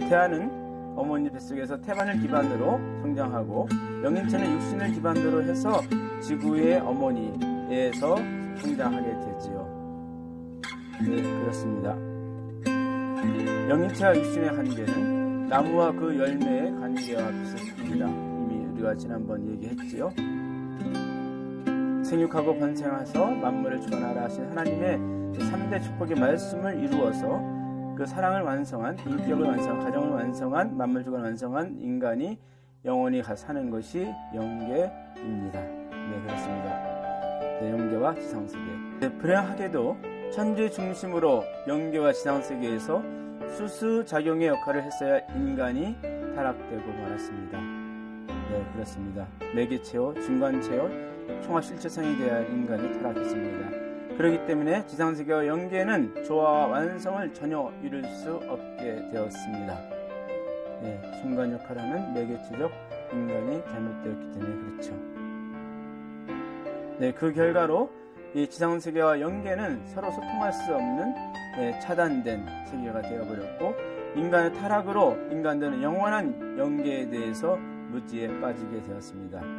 태아는 어머니 뱃속에서 태반을 기반으로 성장하고 영인체는 육신을 기반으로 해서 지구의 어머니에서 성장하게 되지요. 네, 그렇습니다. 영인체와 육신의 관계는 나무와 그 열매의 관계와 비슷합니다. 이미 우리가 지난번 얘기했지요. 생육하고 번성하서 만물을 주관하라 하신 하나님의 3대 축복의 말씀을 이루어서 그 사랑을 완성한 인격을 완성한 가정을 완성한 만물 주관 완성한 인간이 영원히 가 사는 것이 영계입니다. 네 그렇습니다. 네, 영계와 지상세계. 네, 불행하게도 천지 중심으로 영계와 지상세계에서 수수 작용의 역할을 했어야 인간이 타락되고 말았습니다. 네 그렇습니다. 매개체요 중간체요 총합 실체성이 되어야 할 인간이 타락했습니다. 그렇기 때문에 지상세계와 영계는 조화와 완성을 전혀 이룰 수 없게 되었습니다. 네, 순간 역할을 하는 매개체적 인간이 잘못되었기 때문에 그렇죠. 네, 그 결과로 이 지상세계와 영계는 서로 소통할 수 없는 네, 차단된 세계가 되어버렸고 인간의 타락으로 인간들은 영원한 영계에 대해서 무지에 빠지게 되었습니다.